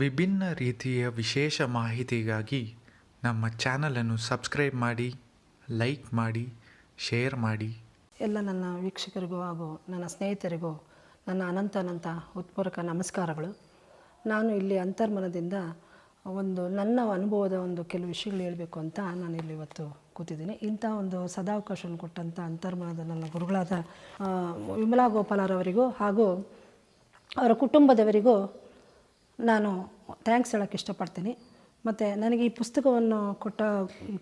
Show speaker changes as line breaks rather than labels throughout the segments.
ವಿಭಿನ್ನ ರೀತಿಯ ವಿಶೇಷ ಮಾಹಿತಿಗಾಗಿ ನಮ್ಮ ಚಾನಲನ್ನು ಸಬ್ಸ್ಕ್ರೈಬ್ ಮಾಡಿ, ಲೈಕ್ ಮಾಡಿ, ಶೇರ್ ಮಾಡಿ.
ಎಲ್ಲ ನನ್ನ ವೀಕ್ಷಕರಿಗೂ ಹಾಗೂ ನನ್ನ ಸ್ನೇಹಿತರಿಗೂ ನನ್ನ ಅನಂತ ಅನಂತ ಉತ್ಪೂರಕ ನಮಸ್ಕಾರಗಳು. ನಾನು ಇಲ್ಲಿ ಅಂತರ್ಮನದಿಂದ ಒಂದು ನನ್ನ ಅನುಭವದ ಒಂದು ಕೆಲವು ವಿಷಯಗಳು ಹೇಳಬೇಕು ಅಂತ ನಾನು ಇಲ್ಲಿ ಇವತ್ತು ಕೂತಿದ್ದೀನಿ. ಇಂಥ ಒಂದು ಸದಾವಕಾಶವನ್ನು ಕೊಟ್ಟಂಥ ಅಂತರ್ಮನದ ನನ್ನ ಗುರುಗಳಾದ ವಿಮಲಾ ಗೋಪಾಲರವರಿಗೂ ಹಾಗೂ ಅವರ ಕುಟುಂಬದವರಿಗೂ ನಾನು ಥ್ಯಾಂಕ್ಸ್ ಹೇಳೋಕ್ಕೆ ಇಷ್ಟಪಡ್ತೀನಿ. ಮತ್ತು ನನಗೆ ಈ ಪುಸ್ತಕವನ್ನು ಕೊಟ್ಟ,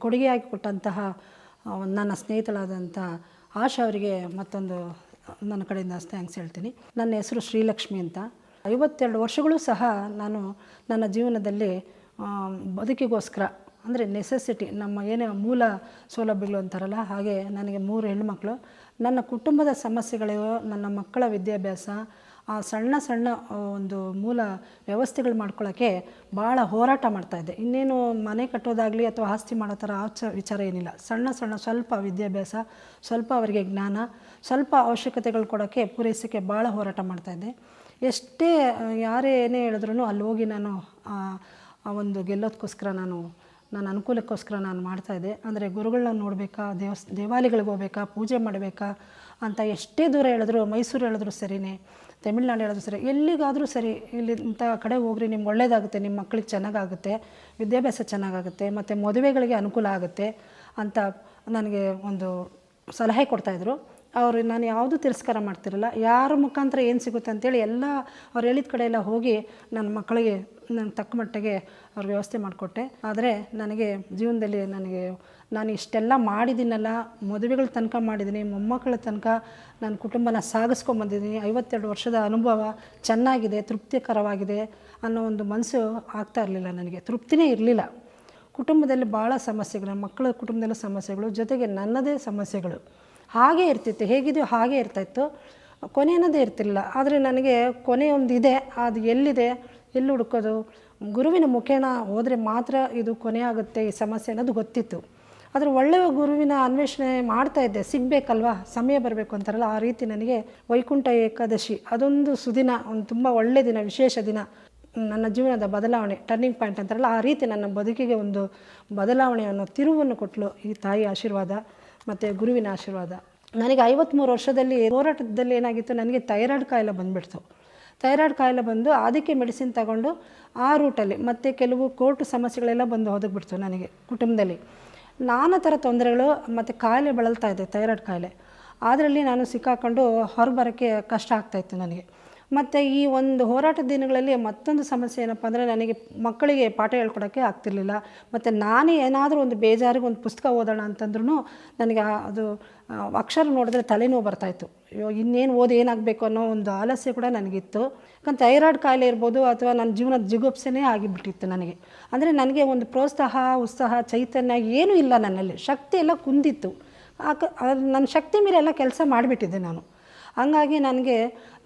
ಕೊಡುಗೆಯಾಗಿ ಕೊಟ್ಟಂತಹ ನನ್ನ ಸ್ನೇಹಿತಳಾದಂಥ ಆಶಾ ಅವರಿಗೆ ಮತ್ತೊಂದು, ನನ್ನ ಕಡೆಯಿಂದ ಥ್ಯಾಂಕ್ಸ್ ಹೇಳ್ತೀನಿ. ನನ್ನ ಹೆಸರು ಶ್ರೀಲಕ್ಷ್ಮಿ ಅಂತ. ಐವತ್ತೆರಡು ವರ್ಷಗಳು ಸಹ ನಾನು ನನ್ನ ಜೀವನದಲ್ಲಿ ಬದುಕಿಗೋಸ್ಕರ, ಅಂದರೆ ನೆಸೆಸಿಟಿ ನಮ್ಮ ಏನೇ ಮೂಲ ಸೌಲಭ್ಯಗಳು ಅಂತಾರಲ್ಲ, ಹಾಗೆ ನನಗೆ ಮೂರು ಹೆಣ್ಣುಮಕ್ಕಳು ನನ್ನ ಕುಟುಂಬದ ಸಮಸ್ಯೆಗಳು ನನ್ನ ಮಕ್ಕಳ ವಿದ್ಯಾಭ್ಯಾಸ ಸಣ್ಣ ಸಣ್ಣ ಒಂದು ಮೂಲ ವ್ಯವಸ್ಥೆಗಳು ಮಾಡ್ಕೊಳ್ಳೋಕ್ಕೆ ಭಾಳ ಹೋರಾಟ ಮಾಡ್ತಾಯಿದ್ದೆ ಇನ್ನೇನು ಮನೆ ಕಟ್ಟೋದಾಗಲಿ ಅಥವಾ ಆಸ್ತಿ ಮಾಡೋ ಥರ ಆಚ ವಿಚಾರ ಏನಿಲ್ಲ. ಸಣ್ಣ ಸಣ್ಣ ಸ್ವಲ್ಪ ವಿದ್ಯಾಭ್ಯಾಸ ಸ್ವಲ್ಪ ಅವರಿಗೆ ಜ್ಞಾನ ಸ್ವಲ್ಪ ಅವಶ್ಯಕತೆಗಳು ಕೊಡೋಕ್ಕೆ ಪೂರೈಸೋಕ್ಕೆ ಭಾಳ ಹೋರಾಟ ಮಾಡ್ತಾಯಿದ್ದೆ ಎಷ್ಟೇ ಆ, ಯಾರೇ ಏನೇ ಹೇಳಿದ್ರು ಅಲ್ಲಿ ಹೋಗಿ ನಾನು ಆ ಆ ಒಂದು ಗೆಲ್ಲೋದಕ್ಕೋಸ್ಕರ ನಾನು ನನ್ನ ಅನುಕೂಲಕ್ಕೋಸ್ಕರ ನಾನು ಮಾಡ್ತಾಯಿದ್ದೆ ಅಂದರೆ ಗುರುಗಳನ್ನ ನೋಡಬೇಕಾ ದೇವಸ್ ದೇವಾಲಯಗಳಿಗೆ ಹೋಗ್ಬೇಕಾ ಪೂಜೆ ಮಾಡಬೇಕಾ ಅಂತ ಎಷ್ಟೇ ದೂರ ಹೇಳಿದ್ರು ಮೈಸೂರು ಹೇಳಿದ್ರು ಸರಿನೇ. ತಮಿಳ್ನಾಡು ಹೇಳಿದ್ರು ಸರಿ, ಎಲ್ಲಿಗಾದರೂ ಸರಿ, ಇಲ್ಲಿ ಇಂಥ ಕಡೆ ಹೋಗ್ರಿ, ನಿಮ್ಗೆ ಒಳ್ಳೇದಾಗುತ್ತೆ, ನಿಮ್ಮ ಮಕ್ಳಿಗೆ ಚೆನ್ನಾಗಾಗುತ್ತೆ, ವಿದ್ಯಾಭ್ಯಾಸ ಚೆನ್ನಾಗಾಗುತ್ತೆ, ಮತ್ತು ಮದುವೆಗಳಿಗೆ ಅನುಕೂಲ ಆಗುತ್ತೆ ಅಂತ ನನಗೆ ಒಂದು ಸಲಹೆ ಕೊಡ್ತಾಯಿದ್ರು ಅವರು, ನಾನು ಯಾವುದೂ ತಿರಸ್ಕಾರ ಮಾಡ್ತಿರಲ್ಲ, ಯಾರ ಮುಖಾಂತರ ಏನು ಸಿಗುತ್ತೆ ಅಂತೇಳಿ ಎಲ್ಲ ಅವ್ರು ಹೇಳಿದ ಕಡೆ ಎಲ್ಲ ಹೋಗಿ ನನ್ನ ಮಕ್ಕಳಿಗೆ ನಾನು ತಕ್ಕ ಮಟ್ಟಿಗೆ ಅವ್ರ ವ್ಯವಸ್ಥೆ ಮಾಡಿಕೊಟ್ಟೆ. ಆದರೆ ನನಗೆ ಜೀವನದಲ್ಲಿ ನನಗೆ ನಾನು ಇಷ್ಟೆಲ್ಲ ಮಾಡಿದ್ದೀನಲ್ಲ, ಮದುವೆಗಳ ತನಕ ಮಾಡಿದ್ದೀನಿ, ಮೊಮ್ಮಕ್ಕಳ ತನಕ ನನ್ನ ಕುಟುಂಬನ ಸಾಗಿಸ್ಕೊಂಬಂದಿದ್ದೀನಿ ಐವತ್ತೆರಡು ವರ್ಷದ ಅನುಭವ ಚೆನ್ನಾಗಿದೆ, ತೃಪ್ತಿಕರವಾಗಿದೆ ಅನ್ನೋ ಒಂದು ಮನಸ್ಸು ಆಗ್ತಾ ಇರಲಿಲ್ಲ ನನಗೆ. ತೃಪ್ತಿನೇ ಇರಲಿಲ್ಲ. ಕುಟುಂಬದಲ್ಲಿ ಭಾಳ ಸಮಸ್ಯೆಗಳು, ಮಕ್ಕಳ ಕುಟುಂಬದಲ್ಲಿ ಸಮಸ್ಯೆಗಳು, ಜೊತೆಗೆ ನನ್ನದೇ ಸಮಸ್ಯೆಗಳು. ಹಾಗೇ ಇರ್ತಿತ್ತು, ಹೇಗಿದೆಯೋ ಹಾಗೇ ಇರ್ತಾಯಿತ್ತು. ಕೊನೆ ಅನ್ನೋದೇ ಇರ್ತಿಲ್ಲ ಆದರೆ ನನಗೆ ಕೊನೆ ಒಂದು ಇದೆ, ಅದು ಎಲ್ಲಿದೆ, ಎಲ್ಲಿ ಹುಡುಕೋದು, ಗುರುವಿನ ಮುಖೇನ ಹೋದರೆ ಮಾತ್ರ ಇದು ಕೊನೆ ಆಗುತ್ತೆ ಈ ಸಮಸ್ಯೆ ಅನ್ನೋದು ಗೊತ್ತಿತ್ತು. ಆದರೆ ಒಳ್ಳೆಯ ಗುರುವಿನ ಅನ್ವೇಷಣೆ ಮಾಡ್ತಾ ಇದ್ದೆ. ಸಿಗಬೇಕಲ್ವಾ? ಸಮಯ ಬರಬೇಕು ಅಂತಾರಲ್ಲ, ಆ ರೀತಿ ನನಗೆ ವೈಕುಂಠ ಏಕಾದಶಿ, ಅದೊಂದು ಸುದಿನ, ಒಂದು ತುಂಬ ಒಳ್ಳೆಯ ದಿನ, ವಿಶೇಷ ದಿನ. ನನ್ನ ಜೀವನದ ಬದಲಾವಣೆ ಟರ್ನಿಂಗ್ ಪಾಯಿಂಟ್ ಅಂತಾರಲ್ಲ, ಆ ರೀತಿ ನನ್ನ ಬದುಕಿಗೆ ಒಂದು ಬದಲಾವಣೆಯನ್ನು ತಿರುವನ್ನು ಕೊಟ್ಟಲು ಈ ತಾಯಿ ಆಶೀರ್ವಾದ ಮತ್ತು ಗುರುವಿನ ಆಶೀರ್ವಾದ. ನನಗೆ ಐವತ್ತ್ಮೂರು ವರ್ಷದಲ್ಲಿ ಹೋರಾಟದಲ್ಲಿ ಏನಾಗಿತ್ತು, ನನಗೆ ಥೈರಾಯ್ಡ್ ಕಾಯಿಲೆ ಬಂದುಬಿಡ್ತು. ಥೈರಾಯ್ಡ್ ಕಾಯಿಲೆ ಬಂದು ಅದಕ್ಕೆ ಮೆಡಿಸಿನ್ ತಗೊಂಡು ಆ ರೂಟಲ್ಲಿ ಮತ್ತು ಕೆಲವು ಕೋರ್ಟ್ ಸಮಸ್ಯೆಗಳೆಲ್ಲ ಬಂದು ಹೋದಕ್ಬಿಡ್ತು ನನಗೆ ಕುಟುಂಬದಲ್ಲಿ. ನಾನಾ ಥರ ತೊಂದರೆಗಳು ಮತ್ತು ಕಾಯಿಲೆ ಬಳಲ್ತಾ ಇದೆ, ಥೈರಾಯ್ಡ್ ಕಾಯಿಲೆ. ಅದರಲ್ಲಿ ನಾನು ಸಿಕ್ಕಾಕೊಂಡು ಹೊರಬರೋಕ್ಕೆ ಕಷ್ಟ ಆಗ್ತಾಯಿತ್ತು ನನಗೆ. ಮತ್ತು ಈ ಒಂದು ಹೋರಾಟದ ದಿನಗಳಲ್ಲಿ ಮತ್ತೊಂದು ಸಮಸ್ಯೆ ಏನಪ್ಪ ಅಂದರೆ ನನಗೆ ಮಕ್ಕಳಿಗೆ ಪಾಠ ಹೇಳ್ಕೊಡೋಕ್ಕೆ ಆಗ್ತಿರ್ಲಿಲ್ಲ. ಮತ್ತು ನಾನೇ ಏನಾದರೂ ಒಂದು ಬೇಜಾರಿಗೆ ಒಂದು ಪುಸ್ತಕ ಓದೋಣ ಅಂತಂದ್ರೂ ನನಗೆ ಅದು ಅಕ್ಷರ ನೋಡಿದ್ರೆ ತಲೆನೋವು ಬರ್ತಾಯಿತ್ತು ಅಯ್ಯೋ, ಇನ್ನೇನು ಓದಿ ಏನಾಗಬೇಕು ಅನ್ನೋ ಒಂದು ಆಲಸ್ಯ ಕೂಡ ನನಗಿತ್ತು. ಯಾಕಂದ್ರೆ ಥೈರಾಯ್ಡ್ ಕಾಯಿಲೆ ಇರ್ಬೋದು ಅಥವಾ ನನ್ನ ಜೀವನದ ಜಿಗುಪ್ಸೆನೇ ಆಗಿಬಿಟ್ಟಿತ್ತು ನನಗೆ. ಅಂದರೆ ನನಗೆ ಒಂದು ಪ್ರೋತ್ಸಾಹ, ಉತ್ಸಾಹ, ಚೈತನ್ಯ ಏನೂ ಇಲ್ಲ ನನ್ನಲ್ಲಿ. ಶಕ್ತಿ ಎಲ್ಲ ಕುಂದಿತ್ತು. ಆ ನನ್ನ ಶಕ್ತಿ ಮೇಲೆ ಎಲ್ಲ ಕೆಲಸ ಮಾಡಿಬಿಟ್ಟಿದ್ದೆ ನಾನು. ಹಂಗಾಗಿ ನನಗೆ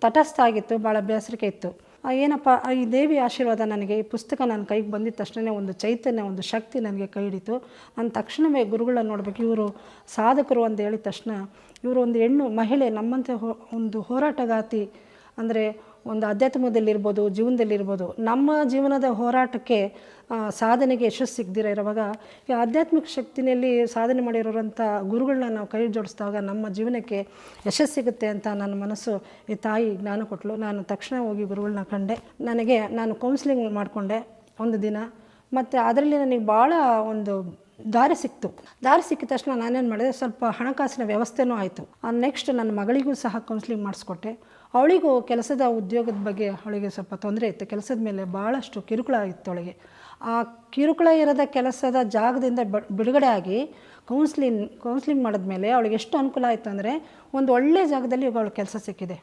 ತಟಸ್ಥ ಆಗಿತ್ತು ಭಾಳ ಬೇಸರಿಕೆ ಇತ್ತು. ಏನಪ್ಪ ಈ ದೇವಿ ಆಶೀರ್ವಾದ ನನಗೆ ಈ ಪುಸ್ತಕ ನನ್ನ ಕೈಗೆ ಬಂದಿದ್ದ ತಕ್ಷಣವೇ ಒಂದು ಚೈತನ್ಯ, ಒಂದು ಶಕ್ತಿ ನನಗೆ ಕೈ ಹಿಡಿತು. ನಾನು ತಕ್ಷಣವೇ ಗುರುಗಳನ್ನ ನೋಡಬೇಕು, ಇವರು ಸಾಧಕರು ಅಂತ ಹೇಳಿದ ತಕ್ಷಣ ಇವರು ಒಂದು ಹೆಣ್ಣು ಮಹಿಳೆ ನಮ್ಮಂತೆ ಹೋ, ಒಂದು ಹೋರಾಟಗಾತಿ ಅಂದರೆ ಒಂದು ಅಧ್ಯಾತ್ಮದಲ್ಲಿರ್ಬೋದು, ಜೀವನದಲ್ಲಿರ್ಬೋದು, ನಮ್ಮ ಜೀವನದ ಹೋರಾಟಕ್ಕೆ ಸಾಧನೆಗೆ ಯಶಸ್ಸು ಸಿಗದಿರ ಇರುವಾಗ ಈ ಆಧ್ಯಾತ್ಮಿಕ ಶಕ್ತಿನಲ್ಲಿ ಸಾಧನೆ ಮಾಡಿರೋರಂಥ ಗುರುಗಳನ್ನ ನಾವು ಕೈ ಜೋಡಿಸಿದಾಗ ನಮ್ಮ ಜೀವನಕ್ಕೆ ಯಶಸ್ಸು ಸಿಗುತ್ತೆ ಅಂತ ನನ್ನ ಮನಸ್ಸು ಈ ತಾಯಿ ಜ್ಞಾನ ಕೊಟ್ಟಲು ನಾನು ತಕ್ಷಣ ಹೋಗಿ ಗುರುಗಳನ್ನ ಕಂಡೆ. ನನಗೆ ನಾನು ಕೌನ್ಸಿಲಿಂಗ್ ಮಾಡಿಕೊಂಡೆ ಒಂದು ದಿನ. ಮತ್ತು ಅದರಲ್ಲಿ ನನಗೆ ಭಾಳ ಒಂದು ದಾರಿ ಸಿಕ್ತು. ದಾರಿ ಸಿಕ್ಕಿದ ತಕ್ಷಣ ನಾನೇನು ಮಾಡಿದೆ, ಸ್ವಲ್ಪ ಹಣಕಾಸಿನ ವ್ಯವಸ್ಥೆನೂ ಆಯಿತು. ನೆಕ್ಸ್ಟ್ ನನ್ನ ಮಗಳಿಗೂ ಸಹ ಕೌನ್ಸಿಲಿಂಗ್ ಮಾಡಿಸ್ಕೊಟ್ಟೆ. ಅವಳಿಗೂ ಕೆಲಸದ ಉದ್ಯೋಗದ ಬಗ್ಗೆ ಅವಳಿಗೆ ಸ್ವಲ್ಪ ತೊಂದರೆ ಇತ್ತು. ಕೆಲಸದ ಮೇಲೆ ಭಾಳಷ್ಟು ಕಿರುಕುಳ ಇತ್ತು ಅವಳಿಗೆ ಆ ಕಿರುಕುಳ ಇರದ ಕೆಲಸದ ಜಾಗದಿಂದ ಬ, ಬಿಡುಗಡೆ ಆಗಿ ಕೌನ್ಸ್ಲಿಂಗ್ ಕೌನ್ಸ್ಲಿಂಗ್ ಮಾಡಿದ್ಮೇಲೆ ಅವಳಿಗೆ ಎಷ್ಟು ಅನುಕೂಲ ಆಯಿತು ಅಂದರೆ ಒಂದು ಒಳ್ಳೆಯ ಜಾಗದಲ್ಲಿ ಇವಾಗ ಅವಳು ಕೆಲಸ ಸಿಕ್ಕಿದೆ.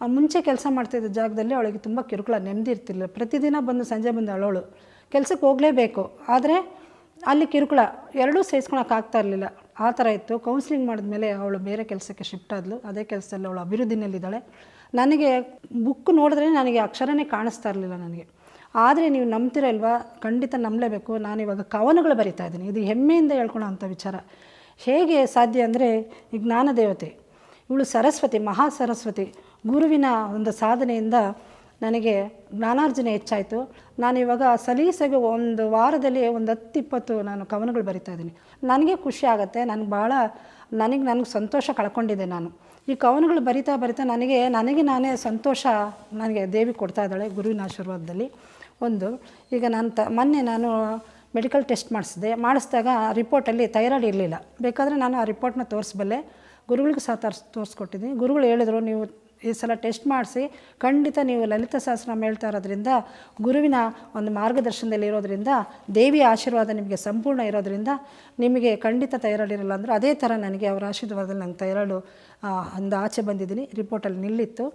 ಆ ಮುಂಚೆ ಕೆಲಸ ಮಾಡ್ತಿದ್ದ ಜಾಗದಲ್ಲಿ ಅವಳಿಗೆ ತುಂಬ ಕಿರುಕುಳ ನೆಮ್ಮದಿ ಇರ್ತಿಲ್ಲ ಪ್ರತಿದಿನ ಬಂದು ಸಂಜೆ ಬಂದು ಅಳೋಳು. ಕೆಲಸಕ್ಕೆ ಹೋಗಲೇಬೇಕು. ಆದರೆ ಅಲ್ಲಿ ಕಿರುಕುಳ ಎರಡೂ ಸೇರಿಸ್ಕೊಳಕ್ಕಾಗ್ತಾ ಇರಲಿಲ್ಲ. ಆ ಥರ ಇತ್ತು. ಕೌನ್ಸಿಲಿಂಗ್ ಮಾಡಿದ್ಮೇಲೆ ಅವಳು ಬೇರೆ ಕೆಲಸಕ್ಕೆ ಶಿಫ್ಟ್ ಆದಳು ಅದೇ ಕೆಲಸದಲ್ಲಿ ಅವಳು ಅಭಿವೃದ್ಧಿನಲ್ಲಿದ್ದಾಳೆ. ನನಗೆ ಬುಕ್ ನೋಡಿದ್ರೆ ನನಗೆ ಅಕ್ಷರನೇ ಕಾಣಿಸ್ತಾ ಇರಲಿಲ್ಲ ನನಗೆ. ಆದರೆ ನೀವು ನಂಬ್ತಿರಲ್ವಾ? ಖಂಡಿತ ನಂಬಲೇಬೇಕು. ನಾನು ಇವಾಗ ಕವನಗಳು ಬರಿತಾ ಇದ್ದೀನಿ. ಇದು ಹೆಮ್ಮೆಯಿಂದ ಹೇಳ್ಕೊಳೋ ಅಂಥ ವಿಚಾರ. ಹೇಗೆ ಸಾಧ್ಯ ಅಂದರೆ ಈ ಜ್ಞಾನ ದೇವತೆ ಇವಳು ಸರಸ್ವತಿ, ಮಹಾ ಸರಸ್ವತಿ ಗುರುವಿನ ಒಂದು ಸಾಧನೆಯಿಂದ ನನಗೆ ಜ್ಞಾನಾರ್ಜನೆ ಹೆಚ್ಚಾಯಿತು. ಇವಾಗ ಸಲೀಸಾಗಿ ಒಂದು ವಾರದಲ್ಲಿ ಒಂದು ಹತ್ತು ಇಪ್ಪತ್ತು ನಾನು ಕವನಗಳು ಬರಿತಾ ಇದ್ದೀನಿ. ನನಗೆ ಖುಷಿ ಆಗುತ್ತೆ. ನನಗೆ ಭಾಳ, ನನಗೆ ನನಗೆ ಸಂತೋಷ ಕಳ್ಕೊಂಡಿದ್ದೆ ನಾನು. ಈ ಕವನಗಳು ಬರಿತಾ ಬರಿತಾ ನನಗೆ ನನಗೆ ನಾನೇ ಸಂತೋಷ ನನಗೆ ದೇವಿ ಕೊಡ್ತಾ ಇದ್ದಾಳೆ ಗುರುವಿನ ಆಶೀರ್ವಾದದಲ್ಲಿ. ಒಂದು, ಈಗ ನಾನು ತ, ಮೊನ್ನೆ ನಾನು ಮೆಡಿಕಲ್ ಟೆಸ್ಟ್ ಮಾಡಿಸಿದೆ. ಮಾಡಿಸಿದಾಗ ರಿಪೋರ್ಟಲ್ಲಿ ಥೈರಾಯ್ಡ್ ಇರಲಿಲ್ಲ. ಬೇಕಾದರೆ ನಾನು ಆ ರಿಪೋರ್ಟ್ನ ತೋರಿಸ್ಬಲ್ಲೆ. ಗುರುಗಳಿಗೆ ಸಹ ತರ್ಸ್, ತೋರಿಸ್ಕೊಟ್ಟಿದ್ದೀನಿ. ಗುರುಗಳು ಹೇಳಿದ್ರು, ನೀವು ಈ ಸಲ ಟೆಸ್ಟ್ ಮಾಡಿಸಿ ಖಂಡಿತ ನೀವು ಲಲಿತ ಸಹಸ್ರನಾಮ ಹೇಳ್ತಾ ಇರೋದ್ರಿಂದ, ಗುರುವಿನ ಒಂದು ಮಾರ್ಗದರ್ಶನದಲ್ಲಿ ಇರೋದ್ರಿಂದ, ದೇವಿಯ ಆಶೀರ್ವಾದ ನಿಮಗೆ ಸಂಪೂರ್ಣ ಇರೋದ್ರಿಂದ ನಿಮಗೆ ಖಂಡಿತ ಥೈರಾಯ್ಡ್ ಇರಲ್ಲ ಅಂದ್ರೆ ಅದೇ ಥರ ನನಗೆ ಅವರ ಆಶೀರ್ವಾದದಲ್ಲಿ ನಂಗೆ ತೈರಾಡು ಒಂದು ಆಚೆ ಬಂದಿದ್ದೀನಿ, ರಿಪೋರ್ಟಲ್ಲಿ ನಿಲ್ಲಿತ್ತು.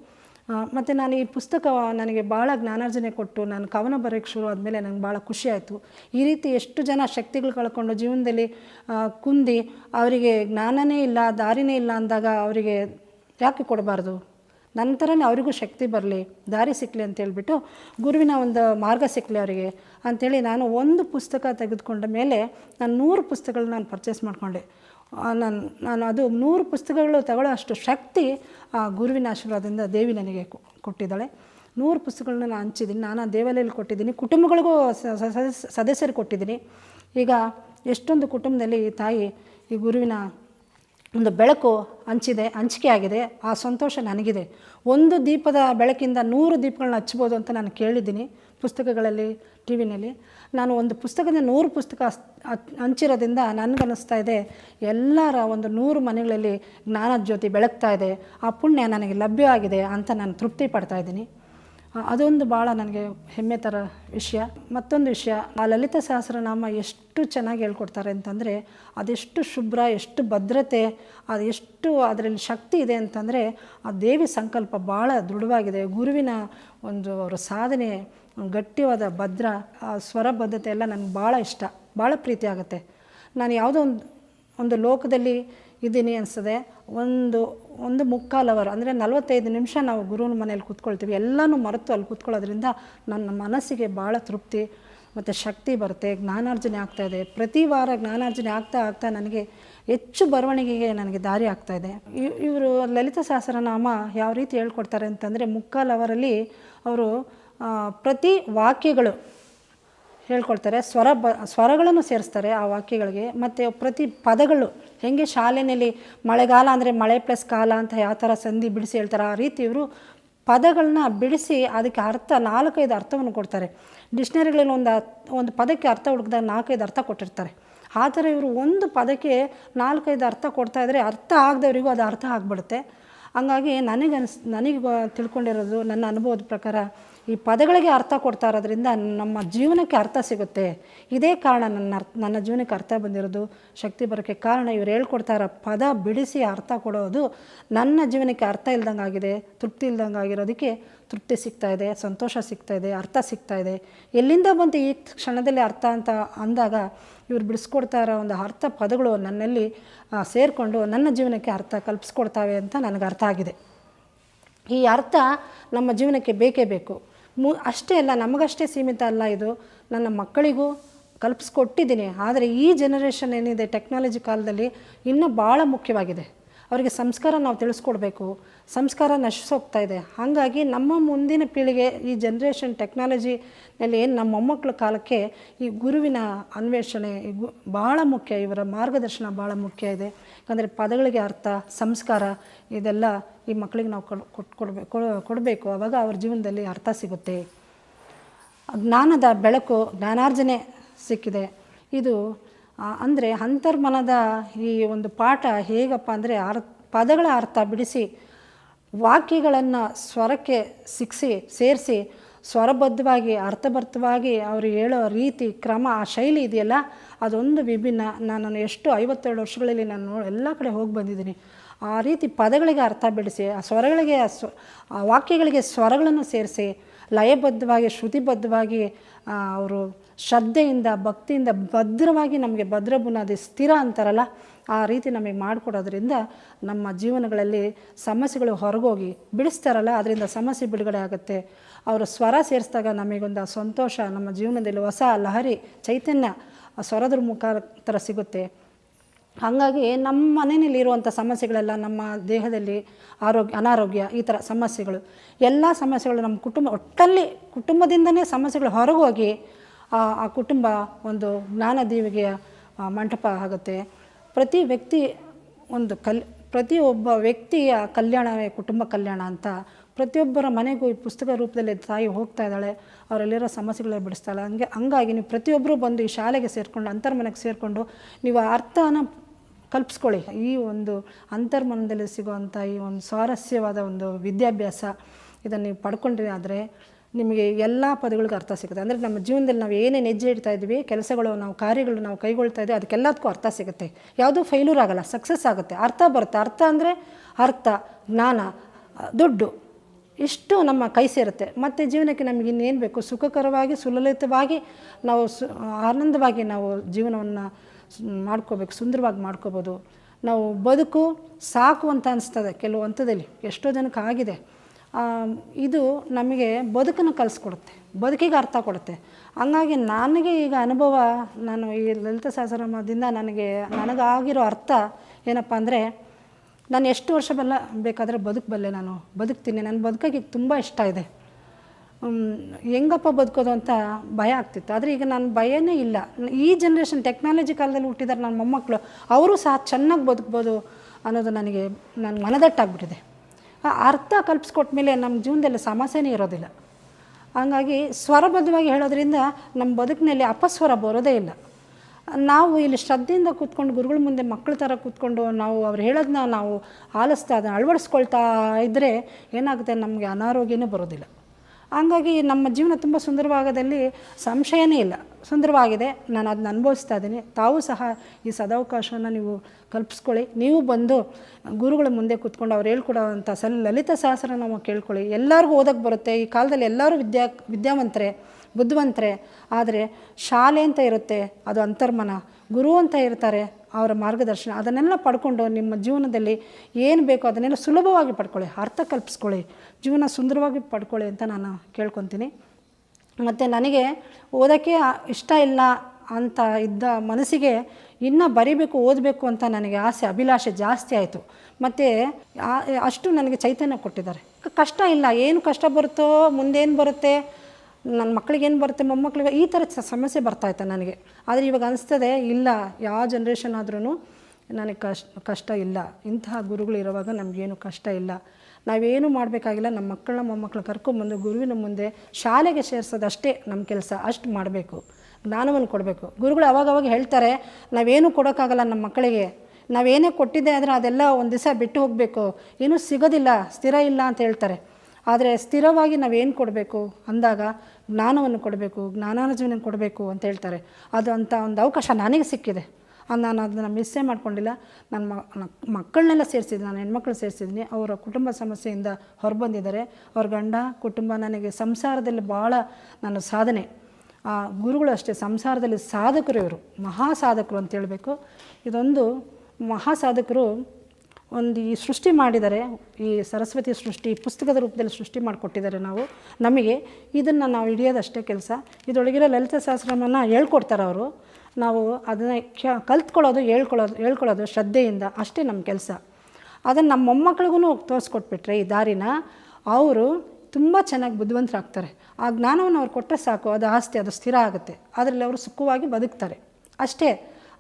ಮತ್ತು ನಾನು ಈ ಪುಸ್ತಕ ನನಗೆ ಭಾಳ ಜ್ಞಾನಾರ್ಜನೆ ಕೊಟ್ಟು ನಾನು ಕವನ ಬರೋಕ್ಕೆ ಶುರು ಆದಮೇಲೆ ನನಗೆ ಭಾಳ ಖುಷಿಯಾಯಿತು ಈ ರೀತಿ ಎಷ್ಟು ಜನ ಶಕ್ತಿಗಳು ಕಳ್ಕೊಂಡು ಜೀವನದಲ್ಲಿ ಕುಂದಿ ಅವರಿಗೆ ಜ್ಞಾನನೇ ಇಲ್ಲ, ದಾರಿನೇ ಇಲ್ಲ ಅಂದಾಗ ಅವರಿಗೆ ಯಾಕೆ ಕೊಡಬಾರ್ದು? ನಂತರನೇ ಅವರಿಗೂ ಶಕ್ತಿ ಬರಲಿ, ದಾರಿ ಸಿಕ್ಕಲಿ ಅಂತೇಳ್ಬಿಟ್ಟು ಗುರುವಿನ ಒಂದು ಮಾರ್ಗ ಸಿಕ್ಕಲಿ ಅವರಿಗೆ ಅಂಥೇಳಿ ನಾನು ಒಂದು ಪುಸ್ತಕ ತೆಗೆದುಕೊಂಡ ಮೇಲೆ ನಾನು ನೂರು ಪುಸ್ತಕಗಳನ್ನ ನಾನು ಪರ್ಚೇಸ್ ಮಾಡಿಕೊಂಡೆ. ನಾನು ನಾನು ಅದು ನೂರು ಪುಸ್ತಕಗಳು ತಗೊಳ್ಳೋ ಅಷ್ಟು ಶಕ್ತಿ ಆ ಗುರುವಿನ ಆಶೀರ್ವಾದದಿಂದ ದೇವಿ ನನಗೆ ಕೊಟ್ಟಿದ್ದಾಳೆ. ನೂರು ಪುಸ್ತಕಗಳನ್ನ ನಾನು ಹಂಚಿದ್ದೀನಿ, ನಾನು ಆ ದೇವಾಲಯಲ್ಲಿ ಕೊಟ್ಟಿದ್ದೀನಿ, ಕುಟುಂಬಗಳಿಗೂ ಸದಸ್ಯರು ಕೊಟ್ಟಿದ್ದೀನಿ. ಈಗ ಎಷ್ಟೊಂದು ಕುಟುಂಬದಲ್ಲಿ ತಾಯಿ ಈ ಗುರುವಿನ ಒಂದು ಬೆಳಕು ಹಂಚಿದೆ, ಹಂಚಿಕೆ ಆಗಿದೆ. ಆ ಸಂತೋಷ ನನಗಿದೆ. ಒಂದು ದೀಪದ ಬೆಳಕಿಂದ ನೂರು ದೀಪಗಳನ್ನ ಹಚ್ಬೋದು ಅಂತ ನಾನು ಕೇಳಿದ್ದೀನಿ ಪುಸ್ತಕಗಳಲ್ಲಿ, ಟಿ ವಿನಲ್ಲಿ. ನಾನು ಒಂದು ಪುಸ್ತಕದ ನೂರು ಪುಸ್ತಕ ಹಂಚಿರೋದ್ರಿಂದ ನನಗನ್ನಿಸ್ತಾ ಇದೆ, ಎಲ್ಲರ ಒಂದು ನೂರು ಮನೆಗಳಲ್ಲಿ ಜ್ಞಾನದ ಜ್ಯೋತಿ ಬೆಳಗ್ತಾ ಇದೆ, ಆ ಪುಣ್ಯ ನನಗೆ ಲಭ್ಯವಾಗಿದೆ ಅಂತ ನಾನು ತೃಪ್ತಿ ಪಡ್ತಾ ಇದ್ದೀನಿ. ಅದೊಂದು ಭಾಳ ನನಗೆ ಹೆಮ್ಮೆ ಥರ ವಿಷಯ. ಮತ್ತೊಂದು ವಿಷಯ, ಆ ಲಲಿತ ಸಹಸ್ರನಾಮ ಎಷ್ಟು ಚೆನ್ನಾಗಿ ಹೇಳ್ಕೊಡ್ತಾರೆ ಅಂತಂದರೆ, ಅದೆಷ್ಟು ಶುಭ್ರ, ಎಷ್ಟು ಭದ್ರತೆ, ಅದು ಎಷ್ಟು ಅದರಲ್ಲಿ ಶಕ್ತಿ ಇದೆ ಅಂತಂದರೆ, ಆ ದೇವಿ ಸಂಕಲ್ಪ ಭಾಳ ದೃಢವಾಗಿದೆ. ಗುರುವಿನ ಒಂದು ಅವರ ಸಾಧನೆ ಗಟ್ಟಿಯಾದ ಭದ್ರ, ಆ ಸ್ವರ ಭದ್ರತೆ ಎಲ್ಲ ನನಗೆ ಭಾಳ ಇಷ್ಟ, ಭಾಳ ಪ್ರೀತಿ ಆಗುತ್ತೆ. ನಾನು ಯಾವುದೋ ಒಂದು ಒಂದು ಲೋಕದಲ್ಲಿ ಇದ್ದೀನಿ ಅನಿಸ್ತದೆ ಒಂದು ಒಂದು ಮುಕ್ಕಾಲು ಅವರ್, ಅಂದರೆ ನಲವತ್ತೈದು ನಿಮಿಷ ನಾವು ಗುರುವಿನ ಮನೇಲಿ ಕೂತ್ಕೊಳ್ತೀವಿ. ಎಲ್ಲನೂ ಮರೆತು ಅಲ್ಲಿ ಕೂತ್ಕೊಳ್ಳೋದ್ರಿಂದ ನನ್ನ ಮನಸ್ಸಿಗೆ ಭಾಳ ತೃಪ್ತಿ, ಮತ್ತು ಶಕ್ತಿ ಬರುತ್ತೆ, ಜ್ಞಾನಾರ್ಜನೆ ಆಗ್ತಾಯಿದೆ ಪ್ರತಿ ವಾರ ಜ್ಞಾನಾರ್ಜನೆ ಆಗ್ತಾ ಆಗ್ತಾ ನನಗೆ ಹೆಚ್ಚು ಬರವಣಿಗೆಗೆ ನನಗೆ ದಾರಿ ಆಗ್ತಾ ಇದೆ. ಇವರು ಲಲಿತ ಸಹಸ್ರನಾಮ ಯಾವ ರೀತಿ ಹೇಳ್ಕೊಡ್ತಾರೆ ಅಂತಂದರೆ ಮುಕ್ಕಾಲು ಅವರಲ್ಲಿ ಅವರು ಪ್ರತಿ ವಾಕ್ಯಗಳು ಹೇಳ್ಕೊಳ್ತಾರೆ ಸ್ವರ ಬ, ಸ್ವರಗಳನ್ನು ಸೇರಿಸ್ತಾರೆ ಆ ವಾಕ್ಯಗಳಿಗೆ. ಮತ್ತು ಪ್ರತಿ ಪದಗಳು ಹೇಗೆ ಶಾಲೆಯಲ್ಲಿ ಮಳೆಗಾಲ ಅಂದರೆ ಮಳೆ ಪ್ಲಸ್ ಕಾಲ ಅಂತ ಯಾವ ಥರ ಸಂಧಿ ಬಿಡಿಸಿ ಹೇಳ್ತಾರೆ, ಆ ರೀತಿ ಇವರು ಪದಗಳನ್ನ ಬಿಡಿಸಿ ಅದಕ್ಕೆ ಅರ್ಥ, ನಾಲ್ಕೈದು ಅರ್ಥವನ್ನು ಕೊಡ್ತಾರೆ. ಡಿಕ್ಷ್ನರಿಗಳಲ್ಲಿ ಒಂದು ಒಂದು ಪದಕ್ಕೆ ಅರ್ಥ ಹುಡುಕಿದಾಗ ನಾಲ್ಕೈದು ಅರ್ಥ ಕೊಟ್ಟಿರ್ತಾರೆ. ಆ ಥರ ಇವರು ಒಂದು ಪದಕ್ಕೆ ನಾಲ್ಕೈದು ಅರ್ಥ ಕೊಡ್ತಾ ಇದ್ದರೆ ಅರ್ಥ ಆಗದವರಿಗೂ ಅದು ಅರ್ಥ ಆಗಿಬಿಡುತ್ತೆ. ಹಂಗಾಗಿ ನನಗೆ ಅನಿಸ್, ನನಗೆ ತಿಳ್ಕೊಂಡಿರೋದು, ನನ್ನ ಅನುಭವದ ಪ್ರಕಾರ ಈ ಪದಗಳಿಗೆ ಅರ್ಥ ಕೊಡ್ತಾ ಇರೋದ್ರಿಂದ ನಮ್ಮ ಜೀವನಕ್ಕೆ ಅರ್ಥ ಸಿಗುತ್ತೆ. ಇದೇ ಕಾರಣ ನನ್ನ ಅರ್ಥ, ನನ್ನ ಜೀವನಕ್ಕೆ ಅರ್ಥ ಬಂದಿರೋದು, ಶಕ್ತಿ ಬರೋಕ್ಕೆ ಕಾರಣ ಇವ್ರು ಹೇಳ್ಕೊಡ್ತಾ ಇರೋ ಪದ ಬಿಡಿಸಿ ಅರ್ಥ ಕೊಡೋದು ನನ್ನ ಜೀವನಕ್ಕೆ ಅರ್ಥ ಇಲ್ದಂಗೆ ಆಗಿದೆ, ತೃಪ್ತಿ ಇಲ್ದಂಗೆ ಆಗಿರೋದಕ್ಕೆ ತೃಪ್ತಿ ಸಿಗ್ತಾ ಇದೆ, ಸಂತೋಷ ಸಿಗ್ತಾ ಇದೆ, ಅರ್ಥ ಸಿಗ್ತಾ ಇದೆ. ಎಲ್ಲಿಂದ ಬಂತು ಈ ಕ್ಷಣದಲ್ಲಿ ಅರ್ಥ ಅಂತ ಅಂದಾಗ ಇವ್ರು ಬಿಡಿಸ್ಕೊಡ್ತಾ ಇರೋ ಒಂದು ಅರ್ಥ ಪದಗಳು ನನ್ನಲ್ಲಿ ಸೇರಿಕೊಂಡು ನನ್ನ ಜೀವನಕ್ಕೆ ಅರ್ಥ ಕಲ್ಪಿಸ್ಕೊಡ್ತಾವೆ ಅಂತ ನನಗೆ ಅರ್ಥ ಆಗಿದೆ. ಈ ಅರ್ಥ ನಮ್ಮ ಜೀವನಕ್ಕೆ ಬೇಕೇ ಬೇಕು. ಮು ಅಷ್ಟೇ ಅಲ್ಲ, ನಮಗಷ್ಟೇ ಸೀಮಿತ ಅಲ್ಲ ಇದು. ನನ್ನ ಮಕ್ಕಳಿಗೂ ಕಲ್ಪಿಸ್ಕೊಟ್ಟಿದ್ದೀನಿ. ಆದರೆ ಈ ಜನರೇಷನ್ ಏನಿದೆ ಟೆಕ್ನಾಲಜಿ ಕಾಲದಲ್ಲಿ ಇನ್ನೂ ಭಾಳ ಮುಖ್ಯವಾಗಿದೆ. ಅವರಿಗೆ ಸಂಸ್ಕಾರ ನಾವು ತಿಳಿಸ್ಕೊಡ್ಬೇಕು. ಸಂಸ್ಕಾರ ನಶಿಸೋಗ್ತಾ ಇದೆ. ಹಾಗಾಗಿ ನಮ್ಮ ಮುಂದಿನ ಪೀಳಿಗೆ ಈ ಜನ್ರೇಷನ್ ಟೆಕ್ನಾಲಜಿನಲ್ಲಿ ಏನು ನಮ್ಮ ಮೊಮ್ಮಕ್ಕಳ ಕಾಲಕ್ಕೆ ಈ ಗುರುವಿನ ಅನ್ವೇಷಣೆ ಗು ಭಾಳ ಮುಖ್ಯ. ಇವರ ಮಾರ್ಗದರ್ಶನ ಭಾಳ ಮುಖ್ಯ ಇದೆ. ಯಾಕಂದರೆ ಪದಗಳಿಗೆ ಅರ್ಥ, ಸಂಸ್ಕಾರ ಇದೆಲ್ಲ ಈ ಮಕ್ಕಳಿಗೆ ನಾವು ಕೊಟ್ಟು ಕೊಟ್ಕೊಡ್ಬೇಕು ಕೊಡಬೇಕು. ಆವಾಗ ಅವ್ರ ಜೀವನದಲ್ಲಿ ಅರ್ಥ ಸಿಗುತ್ತೆ. ಜ್ಞಾನದ ಬೆಳಕು ಜ್ಞಾನಾರ್ಜನೆ ಸಿಕ್ಕಿದೆ. ಇದು ಅಂದರೆ ಅಂತರ್ಮನದ ಈ ಒಂದು ಪಾಠ ಹೇಗಪ್ಪ ಅಂದರೆ ಅರ್, ಪದಗಳ ಅರ್ಥ ಬಿಡಿಸಿ, ವಾಕ್ಯಗಳನ್ನು ಸ್ವರಕ್ಕೆ ಸಿಕ್ಕಿಸಿ ಸೇರಿಸಿ, ಸ್ವರಬದ್ಧವಾಗಿ, ಅರ್ಥಬದ್ಧವಾಗಿ ಅವರು ಹೇಳೋ ರೀತಿ, ಕ್ರಮ, ಆ ಶೈಲಿ ಇದೆಯಲ್ಲ, ಅದೊಂದು ವಿಭಿನ್ನ. ನಾನು ಎಷ್ಟು ಐವತ್ತೆರಡು ವರ್ಷಗಳಲ್ಲಿ ನಾನು ನೋ, ಎಲ್ಲ ಕಡೆ ಹೋಗಿ ಬಂದಿದ್ದೀನಿ. ಆ ರೀತಿ ಪದಗಳಿಗೆ ಅರ್ಥ ಬಿಡಿಸಿ, ಆ ಸ್ವರಗಳಿಗೆ ಆ ಸ್ವ, ಆ ವಾಕ್ಯಗಳಿಗೆ ಸ್ವರಗಳನ್ನು ಸೇರಿಸಿ ಲಯಬದ್ಧವಾಗಿ, ಶ್ರುತಿಬದ್ಧವಾಗಿ ಅವರು ಶ್ರದ್ಧೆಯಿಂದ, ಭಕ್ತಿಯಿಂದ ಭದ್ರವಾಗಿ ನಮಗೆ ಭದ್ರ ಬುನಾದಿ ಸ್ಥಿರ ಅಂತಾರಲ್ಲ, ಆ ರೀತಿ ನಮಗೆ ಮಾಡಿಕೊಡೋದ್ರಿಂದ ನಮ್ಮ ಜೀವನಗಳಲ್ಲಿ ಸಮಸ್ಯೆಗಳು ಹೊರಗೋಗಿ ಬಿಡಿಸ್ತಾರಲ್ಲ, ಅದರಿಂದ ಸಮಸ್ಯೆ ಬಿಡುಗಡೆ ಆಗುತ್ತೆ. ಅವರು ಸ್ವರ ಸೇರಿಸಿದಾಗ ನಮಗೊಂದು ಸಂತೋಷ, ನಮ್ಮ ಜೀವನದಲ್ಲಿ ಹೊಸ ಲಹರಿ, ಚೈತನ್ಯ ಸ್ವರದ್ರ ಸ್ವರದ ಮುಖಾಂತರ ಸಿಗುತ್ತೆ. ಹಾಗಾಗಿ ನಮ್ಮ ಮನೆಯಲ್ಲಿ ಇರುವಂಥ ಸಮಸ್ಯೆಗಳೆಲ್ಲ ನಮ್ಮ ದೇಹದಲ್ಲಿ ಆರೋಗ್ಯ, ಅನಾರೋಗ್ಯ ಈ ಥರ ಸಮಸ್ಯೆಗಳು, ಎಲ್ಲ ಸಮಸ್ಯೆಗಳು ನಮ್ಮ ಕುಟುಂಬ, ಒಟ್ಟಲ್ಲಿ ಕುಟುಂಬದಿಂದನೇ ಸಮಸ್ಯೆಗಳು ಹೊರಗೋಗಿ ಆ ಕುಟುಂಬ ಒಂದು ಜ್ಞಾನ ದೀವಿಗೆಯ ಮಂಟಪ ಆಗುತ್ತೆ. ಪ್ರತಿ ವ್ಯಕ್ತಿ ಒಂದು ಕಲ್, ಪ್ರತಿಯೊಬ್ಬ ವ್ಯಕ್ತಿಯ ಕಲ್ಯಾಣವೇ ಕುಟುಂಬ ಕಲ್ಯಾಣ ಅಂತ. ಪ್ರತಿಯೊಬ್ಬರ ಮನೆಗೂ ಈ ಪುಸ್ತಕ ರೂಪದಲ್ಲಿ ತಾಯಿ ಹೋಗ್ತಾ ಇದ್ದಾಳೆ, ಅವರಲ್ಲಿರೋ ಸಮಸ್ಯೆಗಳೇ ಬಿಡಿಸ್ತಾಳೆ ಹಂಗೆ, ಹಂಗಾಗಿ ನೀವು ಪ್ರತಿಯೊಬ್ಬರು ಬಂದು ಈ ಶಾಲೆಗೆ ಸೇರಿಕೊಂಡು, ಅಂತರ್ಮನೆಗೆ ಸೇರಿಕೊಂಡು, ನೀವು ಅರ್ಥನ ಕಲ್ಪಿಸ್ಕೊಳ್ಳಿ. ಈ ಒಂದು ಅಂತರ್ಮನದಲ್ಲಿ ಸಿಗುವಂಥ ಈ ಒಂದು ಸ್ವಾರಸ್ಯವಾದ ಒಂದು ವಿದ್ಯಾಭ್ಯಾಸ ಇದನ್ನು ನೀವು ಪಡ್ಕೊಂಡ್ರಿ ಆದರೆ ನಿಮಗೆ ಎಲ್ಲ ಪದಗಳಿಗೂ ಅರ್ಥ ಸಿಗುತ್ತೆ. ಅಂದರೆ ನಮ್ಮ ಜೀವನದಲ್ಲಿ ನಾವು ಏನೇನು ಹೆಜ್ಜೆ ಇಡ್ತಾ ಇದ್ವಿ, ಕೆಲಸಗಳು ನಾವು, ಕಾರ್ಯಗಳು ನಾವು ಕೈಗೊಳ್ತಾ ಇದ್ದೀವಿ ಅದಕ್ಕೆಲ್ಲದಕ್ಕೂ ಅರ್ಥ ಸಿಗುತ್ತೆ. ಯಾವುದೂ ಫೈಲೂರ್ ಆಗಲ್ಲ ಸಕ್ಸಸ್ ಆಗುತ್ತೆ. ಅರ್ಥ ಬರುತ್ತೆ. ಅರ್ಥ ಅಂದರೆ ಅರ್ಥ, ಜ್ಞಾನ, ದುಡ್ಡು. ಇಷ್ಟು ನಮ್ಮ ಕೈ ಸೇರುತ್ತೆ. ಮತ್ತು ಜೀವನಕ್ಕೆ ನಮಗೆ ಇನ್ನೇನು ಬೇಕು? ಸುಖಕರವಾಗಿ, ಸುಲಲಿತವಾಗಿ ನಾವು ಸು, ಆನಂದವಾಗಿ ನಾವು ಜೀವನವನ್ನು ಮಾಡ್ಕೋಬೇಕು, ಸುಂದರವಾಗಿ ಮಾಡ್ಕೋಬೋದು. ನಾವು ಬದುಕು ಸಾಕು ಅಂತ ಅನಿಸ್ತದೆ ಕೆಲವು ಹಂತದಲ್ಲಿ, ಎಷ್ಟೋ ಜನಕ್ಕೆ ಆಗಿದೆ. ಇದು ನಮಗೆ ಬದುಕನ್ನು ಕಲಿಸ್ಕೊಡುತ್ತೆ, ಬದುಕಿಗೆ ಅರ್ಥ ಕೊಡುತ್ತೆ. ಹಂಗಾಗಿ ನನಗೆ ಈಗ ಅನುಭವ, ನಾನು ಈ ಲಲಿತ ಸಹಸ್ರನಾಮದಿಂದ ನನಗೆ, ನನಗಾಗಿರೋ ಅರ್ಥ ಏನಪ್ಪ ಅಂದರೆ, ನಾನು ಎಷ್ಟು ವರ್ಷ ಬಲ್ಲ, ಬೇಕಾದರೆ ಬದುಕಬಲ್ಲೆ ನಾನು ಬದುಕ್ತೀನಿ. ನನ್ನ ಬದುಕಿಗೆ ತುಂಬ ಇಷ್ಟ ಇದೆ. ಹೆಂಗಪ್ಪ ಬದುಕೋದು ಅಂತ ಭಯ ಆಗ್ತಿತ್ತು. ಆದರೆ ಈಗ ನನ್ನ ಭಯನೇ ಇಲ್ಲ. ಈ ಜನ್ರೇಷನ್ ಟೆಕ್ನಾಲಜಿ ಕಾಲದಲ್ಲಿ ಹುಟ್ಟಿದಾರೆ ನನ್ನ ಮೊಮ್ಮಕ್ಕಳು ಅವರು ಸಹ ಚೆನ್ನಾಗಿ ಬದುಕ್ಬೋದು ಅನ್ನೋದು ನನಗೆ ನನ್ನ ಮನದಟ್ಟಾಗ್ಬಿಟ್ಟಿದೆ. ಅರ್ಥ ಕಲ್ಪಿಸ್ಕೊಟ್ಮೇಲೆ ನಮ್ಮ ಜೀವನದಲ್ಲಿ ಸಮಸ್ಯೆನೇ ಇರೋದಿಲ್ಲ. ಹಾಗಾಗಿ ಸ್ವರಬದ್ಧವಾಗಿ ಹೇಳೋದ್ರಿಂದ ನಮ್ಮ ಬದುಕಿನಲ್ಲಿ ಅಪಸ್ವರ ಬರೋದೇ ಇಲ್ಲ. ನಾವು ಇಲ್ಲಿ ಶ್ರದ್ಧೆಯಿಂದ ಕೂತ್ಕೊಂಡು, ಗುರುಗಳ ಮುಂದೆ ಮಕ್ಕಳ ಥರ ಕೂತ್ಕೊಂಡು ನಾವು ಅವ್ರು ಹೇಳೋದನ್ನ ನಾವು ಆಲಿಸ್ತಾ, ಅದನ್ನ ಅಳವಡಿಸ್ಕೊಳ್ತಾ ಇದ್ದರೆ ಏನಾಗುತ್ತೆ? ನಮಗೆ ಅನಾರೋಗ್ಯನೇ ಬರೋದಿಲ್ಲ. ಹಂಗಾಗಿ ನಮ್ಮ ಜೀವನ ತುಂಬ ಸುಂದರವಾಗದಲ್ಲಿ ಸಂಶಯನೇ ಇಲ್ಲ. ಸುಂದರವಾಗಿದೆ. ನಾನು ಅದನ್ನ ಅನುಭವಿಸ್ತಾ ಇದ್ದೀನಿ. ತಾವು ಸಹ ಈ ಸದಾವಕಾಶವನ್ನು ನೀವು ಕಲ್ಪಿಸ್ಕೊಳ್ಳಿ. ನೀವು ಬಂದು ಗುರುಗಳ ಮುಂದೆ ಕೂತ್ಕೊಂಡು ಅವ್ರು ಹೇಳ್ಕೊಡೋವಂಥ ಸಲ, ಲಲಿತ ಸಹಸ್ರನಾಮ ಕೇಳ್ಕೊಳ್ಳಿ. ಎಲ್ಲರಿಗೂ ಓದಕ್ಕೆ ಬರುತ್ತೆ. ಈ ಕಾಲದಲ್ಲಿ ಎಲ್ಲರೂ ವಿದ್ಯಾ, ವಿದ್ಯಾವಂತರೇ, ಬುದ್ಧಿವಂತರೇ. ಆದರೆ ಶಾಲೆ ಅಂತ ಇರುತ್ತೆ. ಅದು ಅಂತರ್ಮನ. ಗುರು ಅಂತ ಇರ್ತಾರೆ ಅವರ ಮಾರ್ಗದರ್ಶನ, ಅದನ್ನೆಲ್ಲ ಪಡ್ಕೊಂಡು ನಿಮ್ಮ ಜೀವನದಲ್ಲಿ ಏನು ಬೇಕೋ ಅದನ್ನೆಲ್ಲ ಸುಲಭವಾಗಿ ಪಡ್ಕೊಳ್ಳಿ, ಅರ್ಥ ಕಲ್ಪಿಸ್ಕೊಳ್ಳಿ, ಜೀವನ ಸುಂದರವಾಗಿ ಪಡ್ಕೊಳ್ಳಿ ಅಂತ ನಾನು ಕೇಳ್ಕೊತೀನಿ. ಮತ್ತು ನನಗೆ ಓದೋಕ್ಕೆ ಇಷ್ಟ ಇಲ್ಲ ಅಂತ ಇದ್ದ ಮನಸ್ಸಿಗೆ ಇನ್ನೂ ಬರಿಬೇಕು, ಓದಬೇಕು ಅಂತ ನನಗೆ ಆಸೆ, ಅಭಿಲಾಷೆ ಜಾಸ್ತಿ ಆಯಿತು. ಮತ್ತು ಅಷ್ಟು ನನಗೆ ಚೈತನ್ಯ ಕೊಟ್ಟಿದ್ದಾರೆ. ಕಷ್ಟ ಇಲ್ಲ, ಏನು ಕಷ್ಟ ಬರುತ್ತೋ, ಮುಂದೇನು ಬರುತ್ತೆ ನನ್ನ ಏನು ಬರುತ್ತೆ, ಮೊಮ್ಮಕ್ಳಿಗೆ ಈ ಥರ ಸಮಸ್ಯೆ ಬರ್ತಾಯಿತ್ತು ನನಗೆ. ಆದರೆ ಇವಾಗ ಅನಿಸ್ತದೆ, ಇಲ್ಲ, ಯಾವ ಜನ್ರೇಷನ್ ಆದ್ರೂ ನನಗೆ ಕಷ್ಟ ಕಷ್ಟ ಇಲ್ಲ. ಇಂತಹ ಗುರುಗಳು ಇರುವಾಗ ನಮಗೇನು ಕಷ್ಟ ಇಲ್ಲ. ನಾವೇನು ಮಾಡಬೇಕಾಗಿಲ್ಲ, ನಮ್ಮ ಮಕ್ಕಳನ್ನ ಮೊಮ್ಮಕ್ಕಳು ಕರ್ಕೊಂಬಂದು ಗುರುವಿನ ಮುಂದೆ ಶಾಲೆಗೆ ಸೇರಿಸೋದಷ್ಟೇ ನಮ್ಮ ಕೆಲಸ. ಅಷ್ಟು ಮಾಡಬೇಕು, ಜ್ಞಾನವನ್ನು ಕೊಡಬೇಕು. ಗುರುಗಳು ಅವಾಗವಾಗ ಹೇಳ್ತಾರೆ, ನಾವೇನು ಕೊಡೋಕ್ಕಾಗಲ್ಲ ನಮ್ಮ ಮಕ್ಕಳಿಗೆ. ನಾವೇನೇ ಕೊಟ್ಟಿದ್ದೆ ಆದರೆ ಅದೆಲ್ಲ ಒಂದು ದಿವಸ ಬಿಟ್ಟು ಹೋಗಬೇಕು. ಏನೂ ಸಿಗೋದಿಲ್ಲ, ಸ್ಥಿರ ಇಲ್ಲ ಅಂತ ಹೇಳ್ತಾರೆ. ಆದರೆ ಸ್ಥಿರವಾಗಿ ನಾವೇನು ಕೊಡಬೇಕು? ಅಂದಾಗ ಜ್ಞಾನವನ್ನು ಕೊಡಬೇಕು ಜ್ಞಾನಾರ್ಜನೆ ಕೊಡಬೇಕು ಅಂತ ಹೇಳ್ತಾರೆ. ಅದು ಅಂಥ ಒಂದು ಅವಕಾಶ ನನಗೆ ಸಿಕ್ಕಿದೆ. ನಾನು ಅದನ್ನು ಮಿಸ್ಸೇ ಮಾಡ್ಕೊಂಡಿಲ್ಲ. ನನ್ನ ಮಕ್ಕಳನ್ನೆಲ್ಲ ಸೇರಿಸಿದ್ದೀನಿ ನಾನು ಹೆಣ್ಮಕ್ಳು ಸೇರಿಸಿದ್ದೀನಿ. ಅವರ ಕುಟುಂಬ ಸಮಸ್ಯೆಯಿಂದ ಹೊರಬಂದಿದ್ದಾರೆ. ಅವ್ರ ಗಂಡ, ಕುಟುಂಬ ನನಗೆ ಸಂಸಾರದಲ್ಲಿ ಭಾಳ ನನ್ನ ಸಾಧನೆ. ಆ ಗುರುಗಳು ಅಷ್ಟೇ ಸಂಸಾರದಲ್ಲಿ ಸಾಧಕರು ಇವರು. ಮಹಾ ಸಾಧಕರು ಅಂತ ಹೇಳಬೇಕು. ಇದೊಂದು ಮಹಾ ಸಾಧಕರು ಒಂದು ಈ ಸೃಷ್ಟಿ ಮಾಡಿದ್ದಾರೆ ಈ ಸರಸ್ವತಿ ಸೃಷ್ಟಿ ಪುಸ್ತಕದ ರೂಪದಲ್ಲಿ ಸೃಷ್ಟಿ ಮಾಡಿಕೊಟ್ಟಿದ್ದಾರೆ ನಾವು, ನಮಗೆ ಇದನ್ನು ನಾವು ಹಿಡಿಯೋದಷ್ಟೇ ಕೆಲಸ. ಇದರೊಳಗಿರೋ ಲಲಿತ ಸಹಸ್ರಮನ್ನು ಹೇಳ್ಕೊಡ್ತಾರೆ ಅವರು. ನಾವು ಅದನ್ನು ಕಲ್ತ್ಕೊಳ್ಳೋದು, ಹೇಳ್ಕೊಳ್ಳೋದು ಹೇಳ್ಕೊಳ್ಳೋದು ಶ್ರದ್ಧೆಯಿಂದ ಅಷ್ಟೇ ನಮ್ಮ ಕೆಲಸ. ಅದನ್ನು ನಮ್ಮ ಮೊಮ್ಮಕ್ಳಿಗೂ ತೋರಿಸ್ಕೊಟ್ಬಿಟ್ರೆ ಈ ದಾರಿನ, ಅವರು ತುಂಬ ಚೆನ್ನಾಗಿ ಬುದ್ಧಿವಂತರಾಗ್ತಾರೆ. ಆ ಜ್ಞಾನವನ್ನು ಅವ್ರು ಕೊಟ್ಟರೆ ಸಾಕು, ಅದು ಆಸ್ತಿ, ಅದು ಸ್ಥಿರ ಆಗುತ್ತೆ. ಅದರಲ್ಲಿ ಅವರು ಸುಖವಾಗಿ ಬದುಕ್ತಾರೆ. ಅಷ್ಟೇ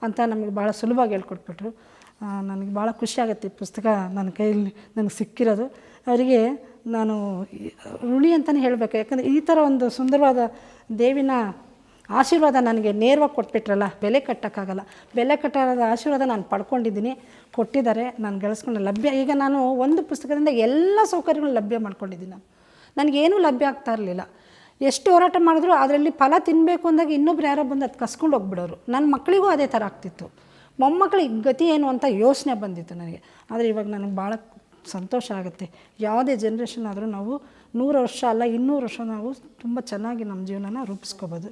ಅಂತ ನಮಗೆ ಭಾಳ ಸುಲಭವಾಗಿ ಹೇಳ್ಕೊಟ್ಬಿಟ್ರು. ನನಗೆ ಭಾಳ ಖುಷಿಯಾಗುತ್ತೆ ಈ ಪುಸ್ತಕ ನನ್ನ ಕೈಯಲ್ಲಿ ನನಗೆ ಸಿಕ್ಕಿರೋದು. ಅವರಿಗೆ ನಾನು ಋಣಿ ಅಂತಲೇ ಹೇಳಬೇಕು. ಯಾಕಂದರೆ ಈ ಥರ ಒಂದು ಸುಂದರವಾದ ದೇವಿನ ಆಶೀರ್ವಾದ ನನಗೆ ನೇರವಾಗಿ ಕೊಟ್ಬಿಟ್ರಲ್ಲ, ಬೆಲೆ ಕಟ್ಟೋಕ್ಕಾಗಲ್ಲ. ಬೆಲೆ ಕಟ್ಟೋದ ಆಶೀರ್ವಾದ ನಾನು ಪಡ್ಕೊಂಡಿದ್ದೀನಿ. ಕೊಟ್ಟಿದ್ದಾರೆ, ನಾನು ಗಳಿಸ್ಕೊಂಡು ಲಭ್ಯ. ಈಗ ನಾನು ಒಂದು ಪುಸ್ತಕದಿಂದ ಎಲ್ಲ ಸೌಕರ್ಯಗಳು ಲಭ್ಯ ಮಾಡ್ಕೊಂಡಿದ್ದೀನಿ ನಾನು. ನನಗೇನೂ ಲಭ್ಯ ಆಗ್ತಾ ಇರಲಿಲ್ಲ. ಎಷ್ಟು ಹೋರಾಟ ಮಾಡಿದ್ರು ಅದರಲ್ಲಿ ಫಲ ತಿನ್ನಬೇಕು ಅಂದಾಗ ಇನ್ನೊಬ್ರು ಯಾರೋ ಬಂದು ಅದು ಕಸ್ಕೊಂಡು ಹೋಗ್ಬಿಡೋರು ನನ್ನ ಮಕ್ಕಳಿಗೂ ಅದೇ ಥರ ಆಗ್ತಿತ್ತು. ಮೊಮ್ಮಕ್ಕಳಿಗೆ ಗತಿ ಏನು ಅಂತ ಯೋಚನೆ ಬಂದಿತ್ತು ನನಗೆ. ಆದರೆ ಇವಾಗ ನನಗೆ ಭಾಳ ಸಂತೋಷ ಆಗುತ್ತೆ. ಯಾವುದೇ ಜನ್ರೇಷನ್ ಆದರೂ ನಾವು ನೂರು ವರ್ಷ ಅಲ್ಲ, ಇನ್ನೂರು ವರ್ಷ ನಾವು ತುಂಬ ಚೆನ್ನಾಗಿ ನಮ್ಮ ಜೀವನನ ರೂಪಿಸ್ಕೋಬೋದು.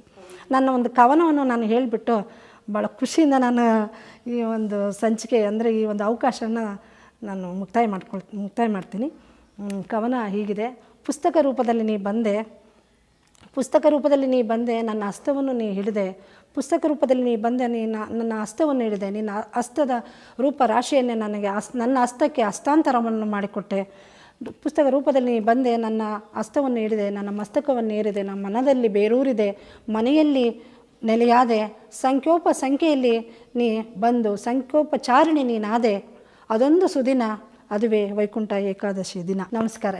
ನನ್ನ ಒಂದು ಕವನವನ್ನು ನಾನು ಹೇಳಿಬಿಟ್ಟು ಭಾಳ ಖುಷಿಯಿಂದ ನಾನು ಈ ಒಂದು ಸಂಚಿಕೆ ಅಂದರೆ ಈ ಒಂದು ಅವಕಾಶನ ನಾನು ಮುಕ್ತಾಯ ಮಾಡ್ಕೊಳ್, ಮುಕ್ತಾಯ ಮಾಡ್ತೀನಿ. ಕವನ ಹೀಗಿದೆ. ಪುಸ್ತಕ ರೂಪದಲ್ಲಿ ನೀ ಬಂದೆ. ಪುಸ್ತಕ ರೂಪದಲ್ಲಿ ನೀ ಬಂದೆ, ನನ್ನ ಹಸ್ತವನ್ನು ನೀ ಹಿಡಿದೆ. ಪುಸ್ತಕ ರೂಪದಲ್ಲಿ ನೀ ಬಂದೆ, ನೀ ನನ್ನ ಹಸ್ತವನ್ನು ಹಿಡಿದೆ. ನಿನ್ನ ಹಸ್ತದ ರೂಪ ರಾಶಿಯನ್ನೇ ನನಗೆ ಅಸ್ ನನ್ನ ಹಸ್ತಕ್ಕೆ ಹಸ್ತಾಂತರವನ್ನು ಮಾಡಿಕೊಟ್ಟೆ. ಪುಸ್ತಕ ರೂಪದಲ್ಲಿ ನೀ ಬಂದೆ, ನನ್ನ ಹಸ್ತವನ್ನು ಹಿಡಿದೆ, ನನ್ನ ಮಸ್ತಕವನ್ನು ಏರಿದೆ ನನ್ನ ಮನದಲ್ಲಿ ಬೇರೂರಿದೆ, ಮನೆಯಲ್ಲಿ ನೆಲೆಯಾದೆ, ಸಂಖ್ಯೋಪ ಸಂಖ್ಯೆಯಲ್ಲಿ ನೀ ಬಂದು, ಸಂಖ್ಯೋಪಚಾರಿಣಿ ನೀನಾದೆ. ಅದೊಂದು ಸುದಿನ, ಅದುವೇ ವೈಕುಂಠ ಏಕಾದಶಿ ದಿನ. ನಮಸ್ಕಾರ.